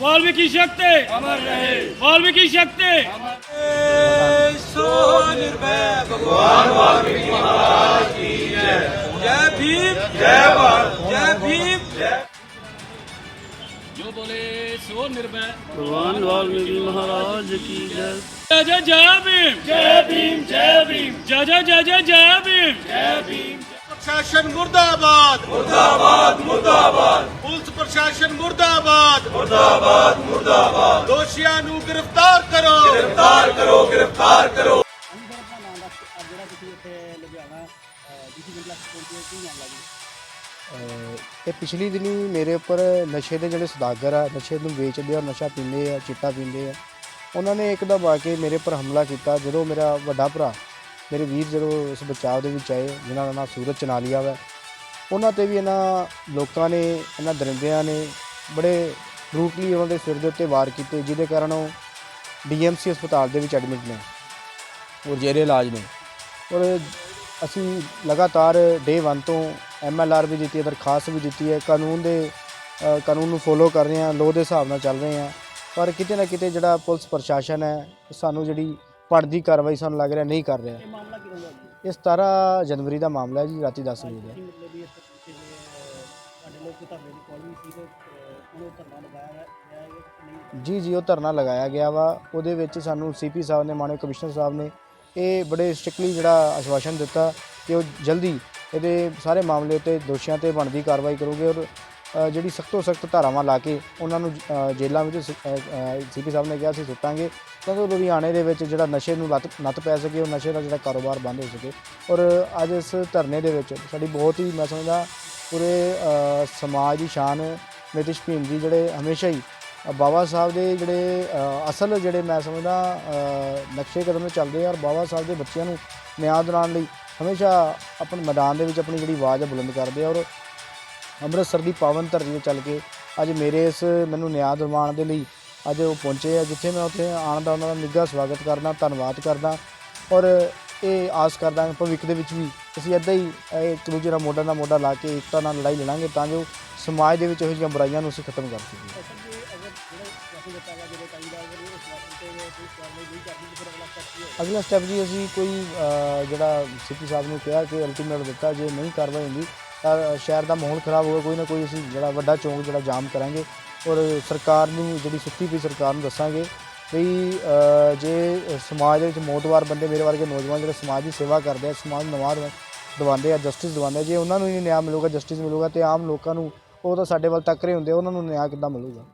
वाल्मीकि शक्ति अमर रहे वाल्मीकि शक्ति सो निर्भय भगवान वाल्मीकि महाराज की जय जय भीम जय भारत जय भीम जय जो बोले सो निर्भय भगवान वाल्मीकि महाराज की जय जय जय जय भीम जय भीम जय भीम जय जय जय जय जय भीम जय भीम प्रशासन मुर्दाबाद मुर्दाबाद मुर्दाबाद पुलिस प्रशासन ਮੁਰਦਾਬਾਦ। ਮੁਰਦਾਬਾਦ ਮੁਰਦਾਬਾਦ। ਦੋਸ਼ੀਆਂ ਨੂੰ ਗ੍ਰਿਫਤਾਰ ਕਰੋ। ਗ੍ਰਿਫਤਾਰ ਕਰੋ ਗ੍ਰਿਫਤਾਰ ਕਰੋ। ਜਿਹੜਾ ਪਿਛਲੀ ਦਿਨੀ ਮੇਰੇ ਉੱਪਰ ਨਸ਼ੇ ਦੇ ਜਿਹੜੇ ਸਦਾਗਰ ਆ ਨਸ਼ੇ ਨੂੰ ਵੇਚਦੇ ਆ ਨਸ਼ਾ ਪੀਂਦੇ ਆ ਚਿੱਟਾ ਪੀਂਦੇ ਆ ਉਹਨਾਂ ਨੇ ਇੱਕ ਦਾ ਆ ਕੇ ਮੇਰੇ ਉੱਪਰ ਹਮਲਾ ਕੀਤਾ। ਜਦੋਂ ਮੇਰਾ ਵੱਡਾ ਭਰਾ ਮੇਰੇ ਵੀਰ ਜਦੋਂ ਇਸ ਬਚਾਅ ਦੇ ਵਿੱਚ ਆਏ ਜਿਨ੍ਹਾਂ ਦਾ ਨਾਮ ਸੂਰਜ ਚਨਾਲੀਆ ਵਾ ਉਹਨਾਂ ਤੇ ਵੀ ਇਹਨਾਂ ਲੋਕਾਂ ਨੇ ਇਹਨਾਂ ਦਰਿੰਦਿਆਂ ਨੇ ਬੜੇ ਬਰੂਟਲੀ ਉਹਨਾਂ ਦੇ ਸਿਰ ਦੇ ਉੱਤੇ ਵਾਰ ਕੀਤੇ ਜਿਹਦੇ ਕਾਰਨ ਉਹ ਡੀਐਮਸੀ ਹਸਪਤਾਲ ਦੇ ਵਿੱਚ ਐਡਮਿਟ ਨੇ ਔਰ ਜੇਰੇ ਇਲਾਜ ਨੇ। ਔਰ ਅਸੀਂ ਲਗਾਤਾਰ ਡੇ 1 ਤੋਂ ਐਮਐਲਆਰ ਵੀ ਦਿੱਤੀ ਹੈ ਦਰਖਾਸਤ ਵੀ ਦਿੱਤੀ ਹੈ ਕਾਨੂੰਨ ਦੇ ਕਾਨੂੰਨ ਨੂੰ ਫੋਲੋ ਕਰ ਰਹੇ ਹਾਂ ਲੋ ਦੇ ਹਿਸਾਬ ਨਾਲ ਚੱਲ ਰਹੇ ਹਾਂ। ਪਰ ਕਿਤੇ ਨਾ ਕਿਤੇ ਜਿਹੜਾ ਪੁਲਿਸ ਪ੍ਰਸ਼ਾਸਨ ਹੈ ਸਾਨੂੰ ਜਿਹੜੀ ਪੜਦੀ ਕਾਰਵਾਈ ਸਾਨੂੰ ਲੱਗ ਰਿਹਾ ਨਹੀਂ ਕਰ ਰਿਹਾ। ਇਹ ਮਾਮਲਾ ਕਿਦੋਂ ਦਾ ਜੀ? ਇਹ 17 ਜਨਵਰੀ ਦਾ ਮਾਮਲਾ ਹੈ ਜੀ ਰਾਤੀ 10 ਵਜੇ ਦਾ। ਸਾਡੇ ਲੋਕ ਧਰਨੇ ਦੀ ਕਾਲ ਵੀ ਸੀ ਤੇ ਅਹ, ਉਹਨੂੰ ਧਰਨਾ ਲਗਾਇਆ ਗਿਆ ਗਿਆ ਹੈ ਕਿ ਨਹੀਂ? ਜੀ ਜੀ ਉਹ ਧਰਨਾ ਲਗਾਇਆ ਗਿਆ ਵਾ। ਉਹਦੇ ਵਿੱਚ ਸਾਨੂੰ ਸੀਪੀ ਸਾਹਿਬ ਨੇ ਮਾਨਯੋਗ ਕਮਿਸ਼ਨਰ ਸਾਹਿਬ ਨੇ ਇਹ ਬੜੇ ਸਟ੍ਰਿਕਟਲੀ ਜਿਹੜਾ ਆਸ਼ਵਾਸਨ ਦਿੱਤਾ ਕਿ ਉਹ ਜਲਦੀ ਇਹਦੇ ਸਾਰੇ ਮਾਮਲੇ ਉੱਤੇ ਦੋਸ਼ੀਆਂ ਤੇ ਬਣਦੀ ਕਾਰਵਾਈ ਕਰੋਗੇ ਔਰ ਅ, ਜਿਹੜੀ ਸਖਤ ਸਖਤ ਧਾਰਾਵਾਂ ਲਾ ਕੇ ਉਹਨਾਂ ਨੂੰ ਅ, ਜੇਲ੍ਹਾਂ ਵਿੱਚ ਸੀਪੀ ਸਾਹਿਬ ਨੇ ਕਿਹਾ ਸੀ ਸੁੱਟਾਂਗੇ ਤਾਂ ਕਿ ਲੁਧਿਆਣੇ ਦੇ ਵਿੱਚ ਜਿਹੜਾ ਨਸ਼ੇ ਨੂੰ ਲੱਤ ਨੱਤ ਪੈ ਸਕੇ ਉਹ ਨਸ਼ੇ ਦਾ ਜਿਹੜਾ ਕਾਰੋਬਾਰ ਬੰਦ ਹੋ ਸਕੇ। ਔਰ ਅੱਜ ਇਸ ਧਰਨੇ ਦੇ ਵਿੱਚ ਸਾਡੀ ਬਹੁਤ ਹੀ ਮੈਂ ਸਮਝਦਾ ਪੂਰੇ ਸਮਾਜ ਦੀ ਸ਼ਾਨ ਨਿਤਿਸ਼ ਭੀਮ ਜੀ ਜਿਹੜੇ ਹਮੇਸ਼ਾ ਹੀ ਬਾਬਾ ਸਾਹਿਬ ਦੇ ਜਿਹੜੇ ਅਸਲ ਜਿਹੜੇ ਮੈਂ ਸਮਝਦਾ ਨਕਸ਼ੇ ਕਦਮ ਤੇ ਚੱਲਦੇ ਆ ਔਰ ਬਾਬਾ ਸਾਹਿਬ ਦੇ ਬੱਚਿਆਂ ਨੂੰ ਨਿਆਂ ਦਿਲਾਉਣ ਲਈ ਹਮੇਸ਼ਾ ਆਪਣੇ ਮੈਦਾਨ ਦੇ ਵਿੱਚ ਆਪਣੀ ਜਿਹੜੀ ਆਵਾਜ਼ ਹੈ ਬੁਲੰਦ ਕਰਦੇ ਆ ਔਰ ਅੰਮ੍ਰਿਤਸਰ ਦੀ ਪਾਵਨ ਧਰਤੀ ਤੇ ਚੱਲ ਕੇ ਅੱਜ ਮੇਰੇ ਇਸ ਮੈਨੂੰ ਨਿਆਂ ਦਿਵਾਉਣ ਦੇ ਲਈ ਅੱਜ ਉਹ ਪਹੁੰਚੇ ਆ ਜਿੱਥੇ ਮੈਂ ਉੱਥੇ ਆਉਣ ਦਾ ਉਹਨਾਂ ਦਾ ਨਿੱਘਾ ਸਵਾਗਤ ਕਰਦਾ, ਧੰਨਵਾਦ ਕਰਦਾ ਔਰ ਇਹ ਆਸ ਕਰਦਾ ਭਵਿੱਖ ਦੇ ਵਿੱਚ ਵੀ ਅਸੀਂ ਇਦਾਂ ਹੀ ਇਹ ਇੱਕ ਦੂਜੇ ਨਾਲ ਮੋਢਾ ਨਾਲ ਮੋਢਾ ਲਾ ਕੇ ਏਕਤਾ ਨਾਲ ਲੜਾਈ ਲੜਾਂਗੇ ਤਾਂ ਜੋ ਸਮਾਜ ਦੇ ਵਿੱਚ ਇਹੋ ਜਿਹੀਆਂ ਬੁਰਾਈਆਂ ਨੂੰ ਅਸੀਂ ਖਤਮ ਕਰ ਸਕੀਏ। ਅਗਲਾ ਸਟੈਪ ਜੀ ਅਸੀਂ ਕੋਈ ਜਿਹੜਾ ਸਿੱਪੀ ਸਾਹਿਬ ਨੂੰ ਕਿਹਾ ਕਿ ਅਲਟੀਮੇਟ ਦਿੱਤਾ ਜੇ ਨਹੀਂ ਕਾਰਵਾਈ ਹੁੰਦੀ ਤਾਂ ਸ਼ਹਿਰ ਦਾ ਮਾਹੌਲ ਖਰਾਬ ਹੋਊਗਾ ਕੋਈ ਨਾ ਕੋਈ ਅਸੀਂ ਜਿਹੜਾ ਵੱਡਾ ਚੌਂਕ ਜਿਹੜਾ ਜਾਮ ਕਰਾਂਗੇ ਔਰ ਸਰਕਾਰ ਨੂੰ ਜਿਹੜੀ ਸੁੱਤੀ ਪਈ ਸਰਕਾਰ ਨੂੰ ਦੱਸਾਂਗੇ ਵੀ ਜੇ ਸਮਾਜ ਦੇ ਵਿੱਚ ਮੋਤਵਾਰ ਬੰਦੇ ਮੇਰੇ ਵਰਗੇ ਨੌਜਵਾਨ ਜਿਹੜੇ ਸਮਾਜ ਦੀ ਸੇਵਾ ਕਰਦੇ ਆ ਸਮਾਜ ਨੂੰ ਨਵਾਂ ਦਵਾਉਂਦੇ ਆ ਜਸਟਿਸ ਦਵਾਉਂਦੇ ਆ। ਜੇ ਉਹਨਾਂ ਨੂੰ ਹੀ ਨਹੀਂ ਨਿਆਂ ਮਿਲੂਗਾ ਜਸਟਿਸ ਮਿਲੂਗਾ ਤੇ ਆਮ ਲੋਕਾਂ ਨੂੰ ਉਹ ਤਾਂ ਸਾਡੇ ਵੱਲ ਤੱਕ ਰਹੇ ਹੁੰਦੇ ਆ, ਉਹਨਾਂ ਨੂੰ ਨਿਆਂ ਕਿੱਦਾਂ ਮਿਲੂਗਾ?